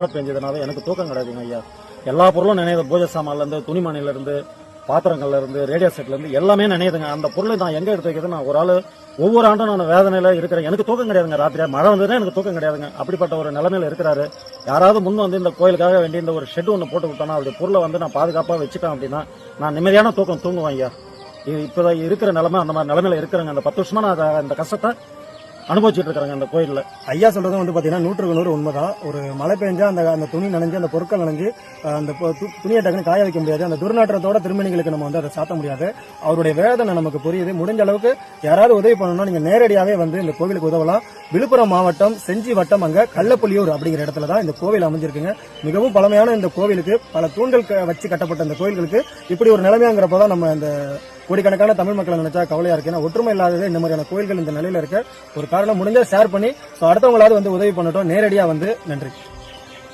மழை பெஞ்சதுனால எனக்கு தூக்கம் கிடையாதுங்க ஐயா. எல்லா பொருளும் நினைவு. பூஜை சாமான்லேருந்து இருந்து துணிமணில பாத்திரங்கள்ல இருந்து ரேடியோ செட்லேருந்து எல்லாமே நினைதுங்க அந்த பொருளை நான் எங்கே எடுத்து வைக்கிறது நான் ஒரு ஆள் ஒவ்வொரு ஆண்டும் நான் வேதனையில் இருக்கிறேன். எனக்கு தூக்கம் கிடையாதுங்க ராத்திரியாக மழை வந்ததுன்னா எனக்கு தூக்கம் கிடையாதுங்க. அப்படிப்பட்ட ஒரு நிலைமையில இருக்கிறாரு. யாராவது முன் வந்து இந்த கோயிலுக்காக வேண்டி இந்த ஒரு ஷெட் ஒன்று போட்டு கொடுத்தோன்னா அவருடைய பொருளை வந்து நான் பாதுகாப்பாக வச்சுட்டேன் அப்படின்னா நான் நிம்மதியான தூக்கம் தூங்குவேன் ஐயா. இது இப்போதான் இருக்கிற நிலைமை அந்த மாதிரி நிலமையில இருக்கிறேங்க. அந்த பத்து வருஷமாக நான் அந்த கஷ்டத்தை அனுபவிச்சுட்டு இருக்காங்க அந்த கோயிலில். ஐயா சொல்றதும் வந்து பார்த்தீங்கன்னா நூற்றுக்கு நூறு உண்மைதான். ஒரு மழை பெஞ்சா அந்த அந்த துணி நனைஞ்சு அந்த பொருட்கள் நனைஞ்சு அந்த துணியை டக்குன்னு காய வைக்க முடியாது. அந்த துர்நாற்றத்தோட திருமணிகளுக்கு நம்ம வந்து அதை சாத்த முடியாது. அவருடைய வேதனை நமக்கு புரியுது. முடிஞ்ச அளவுக்கு யாராவது உதவி பண்ணணும்னா நீங்க நேரடியாகவே வந்து இந்த கோவிலுக்கு உதவலாம். விழுப்புரம் மாவட்டம் செஞ்சி வட்டம் அங்க கள்ளப்புலியூர் அப்படிங்கிற இடத்துல தான் இந்த கோவில் அமைஞ்சிருக்குங்க. மிகவும் பழமையான இந்த கோவிலுக்கு பல தூண்கள் க- வச்சு கட்டப்பட்ட இந்த கோயில்களுக்கு இப்படி ஒரு நிலைமையாங்கிறப்போ தான் நம்ம இந்த கோடிக்கணக்கான தமிழ் மக்களை நினைச்சா கவலையா இருக்கு. ஏன்னா ஒற்றுமை இல்லாதது இந்த மாதிரியான கோயில்கள் இந்த நிலையில இருக்க. ஒரு காரணம் முடிஞ்சா ஷேர் பண்ணி ஸோ அடுத்தவங்களாவது வந்து உதவி பண்ணட்டும். நேரடியா வந்து நன்றி.